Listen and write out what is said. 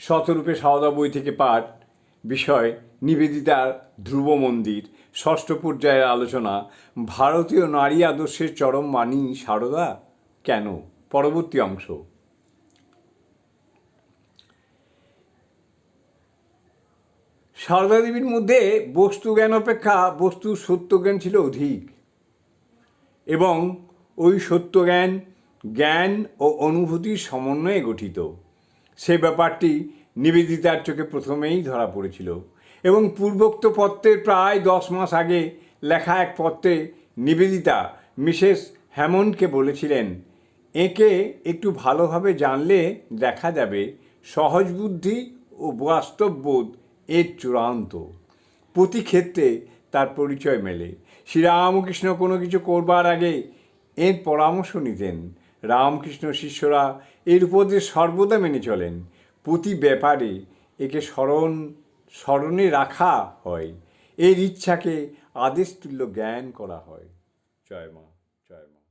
শতরূপে সাওদা বই থেকে পাঠ, বিষয়, নিবেদিতার ধ্রুব মন্দির, ষষ্ঠ পর্যায়ের আলোচনা, ভারতীয় নারী আদর্শের চরম মানি সারদা? কেন? পরবর্তী অংশ। সারদা দেবীর মধ্যে বস্তু জ্ঞান অপেক্ষা বস্তুর সত্য জ্ঞান ছিল অধিক। এবং ওই সত্যজ্ঞান জ্ঞান ও অনুভূতির সমন্বয়ে গঠিত। সে ব্যাপারটি নিবেদিতার চোখে প্রথমেই ধরা পড়েছিল এবং পূর্বোক্ত পত্রের প্রায় দশ মাস আগে লেখা এক পত্রে নিবেদিতা মিসেস হ্যামন্ডকে বলেছিলেন, একে একটু ভালোভাবে জানলে দেখা যাবে সহজ বুদ্ধি ও বাস্তববোধ এর চূড়ান্ত। প্রতি ক্ষেত্রে তার পরিচয় মেলে। শ্রীরামকৃষ্ণ কোনো কিছু করবার আগে এর পরামর্শ নিতেন। রামকৃষ্ণ শিষ্যরা এর উপদেশ সর্বদা মেনে চলেন। প্রতি ব্যাপারে একে স্মরণ, স্মরণে রাখা হয়। এর ইচ্ছাকে আদেশ তুল্য জ্ঞান করা হয়। জয় মা জয় মা।